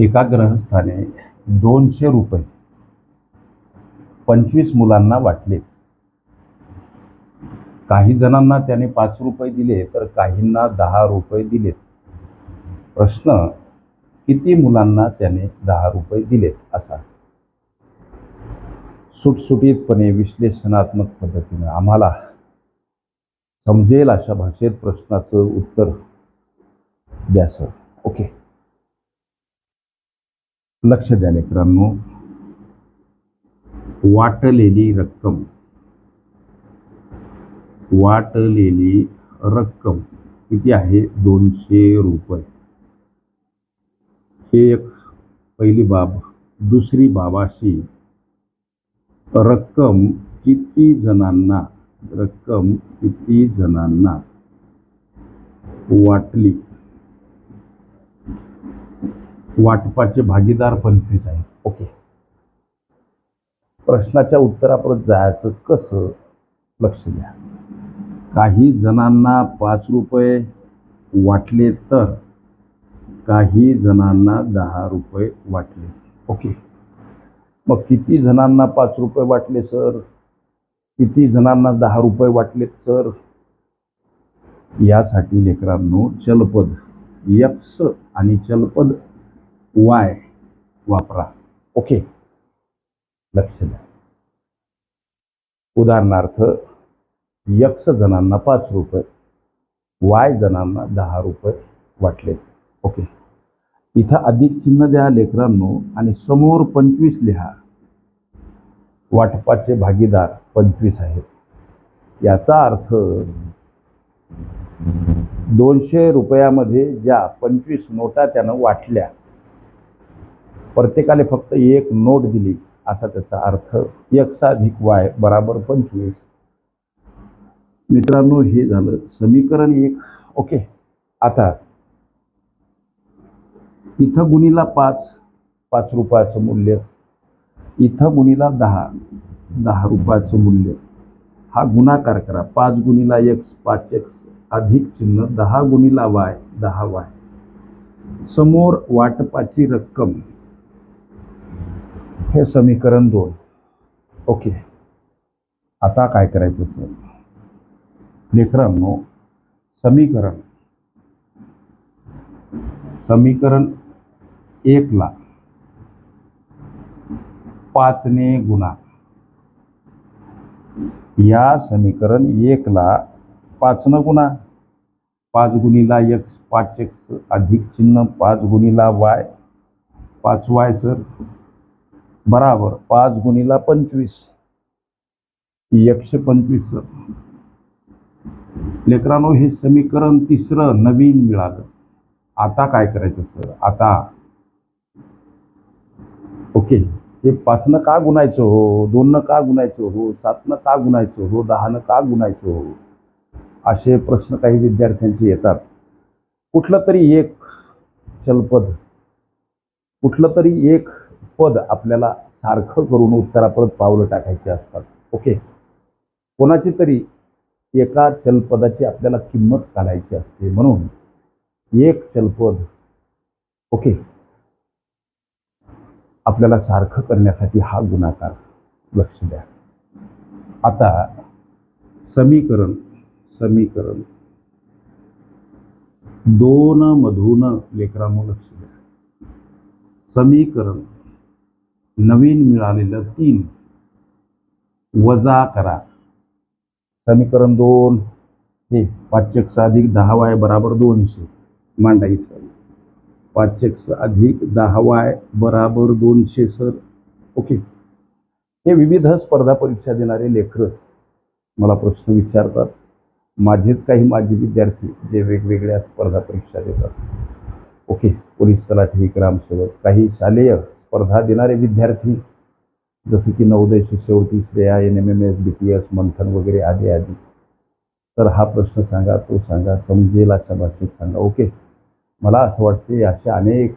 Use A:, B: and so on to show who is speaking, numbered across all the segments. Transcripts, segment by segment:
A: एका ग्रहस्थाने दोनशे रुपये पंचवीस मुलांना वाटले. काही जणांना त्याने पाच रुपये दिले तर काहींना दहा रुपये दिलेत. प्रश्न किती मुलांना त्याने दहा रुपये दिलेत असा. सुटसुटीतपणे विश्लेषणात्मक पद्धतीने आम्हाला समजेल अशा भाषेत प्रश्नाचं उत्तर द्या सर. ओके. लक्ष द्या लेकरांनो. वाटलेली रक्कम. वाटलेली रक्कम किती आहे? दोनशे रुपये. हे एक पहिली बाब. दुसरी बाबाशी रक्कम किती जणांना रक्कम किती जणांना वाटली? वाटपाचे भागीदार पंचवीस आहेत. ओके. प्रश्नाच्या उत्तरापर्यंत जायचं कसं? लक्ष द्या. काही जणांना पाच रुपये वाटले तर काही जणांना दहा रुपये वाटले. ओके. मग किती जणांना पाच रुपये वाटले सर? किती जणांना दहा रुपये वाटलेत सर? यासाठी लेकरांनो चलपद यक्स आणि चलपद वाय वापरा. ओके लक्ष द्या. उदाहरणार्थ यक्ष जणांना पाच रुपये वाय जणांना दहा रुपये वाटले. ओके इथं अधिक चिन्ह द्या लेकरांनो आणि समोर पंचवीस लिहा. वाटपाचे भागीदार पंचवीस आहेत. याचा अर्थ दोनशे रुपयामध्ये ज्या पंचवीस नोटा त्यानं वाटल्या प्रत्येकाला फक्त एक नोट दिली असा त्याचा अर्थ एक्स अधिक वाय बराबर पंचवीस. मित्रांनो हे झालं समीकरण एक. ओके आता इथं गुणीला पाच पाच रुपयाचं मूल्य. इथं गुणीला दहा दहा रुपयाचं मूल्य. हा गुणाकार करा. पाच गुणीला एक्स पाच एक्स अधिक चिन्ह दहा गुणीला वाय दहा वाय. समोर वाटपाची रक्कम. हे समीकरण दोन. ओके. आता काय करायचं सर लेकरांनो समीकरण. समीकरण एकला पाचने गुणा. या समीकरण एकला पाचनं गुणा. पाच गुणीला एक्स पाच एक्स अधिक चिन्ह पाच गुणीला वाय पाच वाय सर? बराबर पाच गुणीला पंचवीस. एकशे पंचवीस. लेकरांनो हे समीकरण तिसरं नवीन मिळालं. आता काय करायचं सर? आता. ओके. हे पाचनं का गुणायचं हो? दोननं का गुणायचं हो? सातनं का गुणायचं हो? दहानं का गुणायचं हो? असे प्रश्न काही विद्यार्थ्यांचे येतात. कुठलं तरी एक चलपद. कुठलं तरी एक पद आपल्याला सारखं करून उत्तरापर्यंत पावलं टाकायची असतात. ओके कोणाची तरी एका चलपदाची आपल्याला किंमत काढायची असते म्हणून एक चलपद ओके आपल्याला सारखं करण्यासाठी हा गुणाकार लक्ष द्या. आता समीकरण समीकरण. दोन मधून लेकरांनो लक्ष द्या. समीकरण. नवीन मिळालेलं तीन. वजा करा. समीकरण दोन. हे पाचशे अधिक दहा वाय बराबर दोनशे. मांडा इथं. पाचशे अधिक दहा वाय बराबर दोनशे सर. ओके. हे विविध स्पर्धा परीक्षा देणारे लेखक मला प्रश्न विचारतात. माझेच काही माझे विद्यार्थी जे वेगवेगळ्या स्पर्धा परीक्षा देतात. ओके. पोलीस तलाठी ग्रामसेवक काही शालेय स्पर्धा देणारे विद्यार्थी जसं की नवोदय शिष्यवृत्ती Shreya N M M S B T S Manthan वगैरे आदी आदी. तर हा प्रश्न सांगा तो सांगा समजेल अशा भाषेत सांगा. ओके. मला असं वाटते असे अनेक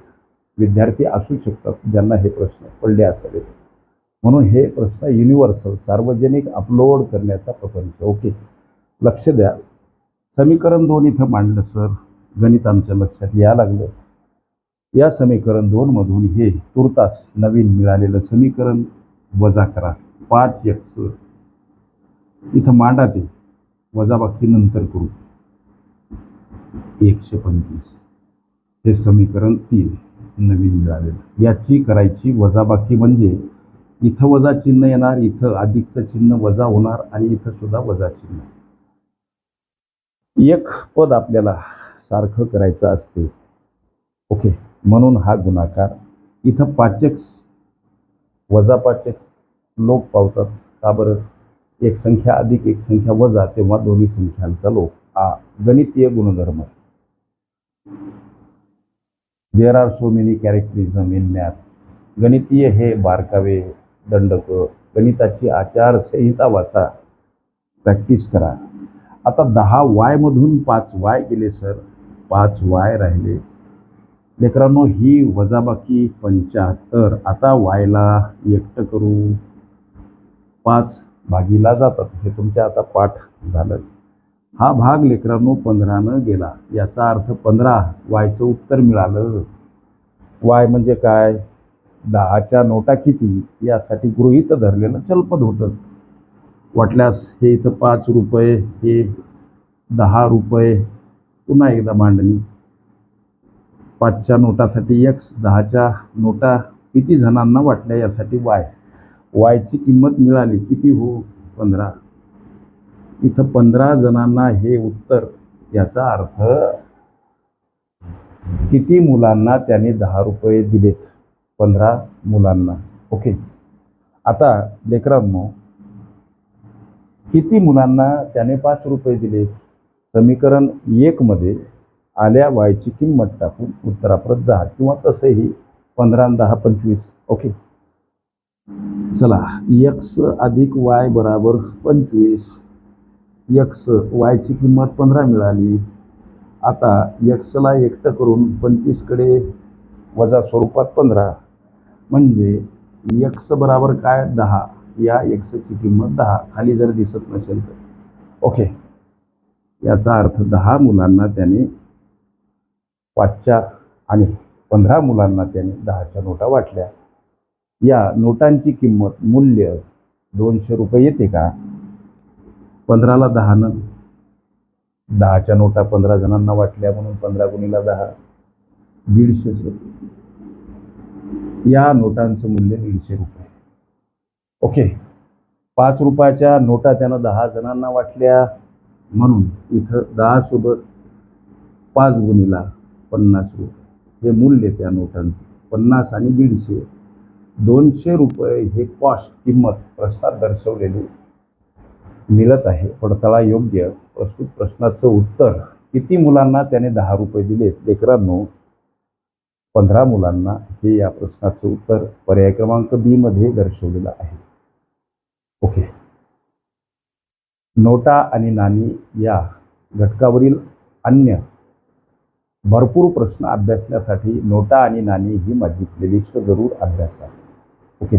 A: विद्यार्थी असू शकतात ज्यांना हे प्रश्न पडले असावेत. म्हणून हे प्रश्न युनिव्हर्सल सार्वजनिक अपलोड करण्याचा प्रपंच. ओके. लक्ष द्या. समीकरण दोन इथं मांडलं सर. गणित आमच्या लक्षात या लागलं. या समीकरण दोनमधून हे तुर्तास नवीन मिळालेलं समीकरण वजा करा. पाच एक्स इथं मांडा ते. वजाबाकी नंतर करू. एकशे पंचवीस. हे समीकरण तीन नवीन मिळालेलं. याची करायची वजाबाकी म्हणजे इथं वजा चिन्ह येणार इथं अधिकचं चिन्ह वजा होणार आणि इथं सुद्धा वजा चिन्ह. एक पद आपल्याला सारखं करायचं असते. ओके. म्हणून हा गुणाकार इथं पाचक वजा पाचक लोप पावतात. का बरं? एक संख्या अधिक एक संख्या वजा तेव्हा दोन्ही संख्यांचा लोप. हा गणितीय गुणधर्म. There are so many characterism in math गणितीय हे बारकावे दंडक गणिताची आचारसंहिता वाचा. प्रॅक्टिस करा. आता दहा वायमधून पाच वाय गेले सर पाच वाय राहिले. लेकरांनो ही वजाबाकी पंच्याहत्तर आता वायला एकटं करू. पाच भागीला जातात. हे तुमच्या आता पाठ झालं. हा भाग लेकरांनो पंधरानं गेला. याचा अर्थ पंधरा वायचं उत्तर मिळालं. वाय म्हणजे काय? दहाच्या नोटा किती? यासाठी गृहित धरलेलं चलपद होतं. वाटल्यास हे इथं पाच रुपये हे दहा रुपये पुन्हा एकदा मांडणी. पाचच्या नोटासाठी एक्स दहाच्या नोटा किती जणांना वाटल्या यासाठी वाय वायची किंमत मिळाली किती हो? पंधरा. इथं पंधरा जणांना हे उत्तर याचा अर्थ किती मुलांना त्याने दहा रुपये दिलेत? पंधरा मुलांना. ओके. आता लेकरांनो किती मुलांना त्याने पाच रुपये दिले समीकरण एकमध्ये आल्या वायची किंमत टाकून उत्तराप्रत जा किंवा तसंही पंधरा दहा पंचवीस ओके? चला यक्स अधिक वाय बराबर पंचवीस. यक्स वायची किंमत पंधरा मिळाली. आता यक्सला एकटं करून पंचवीसकडे वजा स्वरूपात पंधरा. म्हणजे यक्स बराबर काय? दहा. या यक्सची किंमत दहा. खाली जर दिसत नसेल तर. ओके. याचा अर्थ दहा मुलांना त्याने पाचच्या आणि पंधरा मुलांना त्याने दहाच्या नोटा वाटल्या. या नोटांची किंमत मूल्य दोनशे रुपये येते का? पंधराला दहानं. दहाच्या नोटा पंधरा जणांना वाटल्या म्हणून पंधरा गुणीला दहा. दीडशे या नोटांचं मूल्य दीडशे रुपये. ओके. पाच रुपयाच्या नोटा त्यानं दहा जणांना वाटल्या म्हणून इथं दहासोबत पाच गुणीला पन्नास रुपये. हे मूल्य त्या नोटांचं. पन्नास आणि दीडशे. दोनशे रुपये हे कॉस्ट किंमत प्रश्नात दर्शवलेली मिळत आहे. पडताळा योग्य प्रस्तुत प्रश्नाचं उत्तर. किती मुलांना त्याने दहा रुपये दिलेत? लेकरांनो पंधरा मुलांना हे या प्रश्नाचं उत्तर पर्याय क्रमांक बी मध्ये दर्शवलेलं आहे. ओके. नोटा आणि नाणी या घटकावरील अन्य भरपूर प्रश्न अभ्यासण्यासाठी नोटा आणि नाणी ही माझी प्लेलिस्ट जरूर अभ्यासा ओके?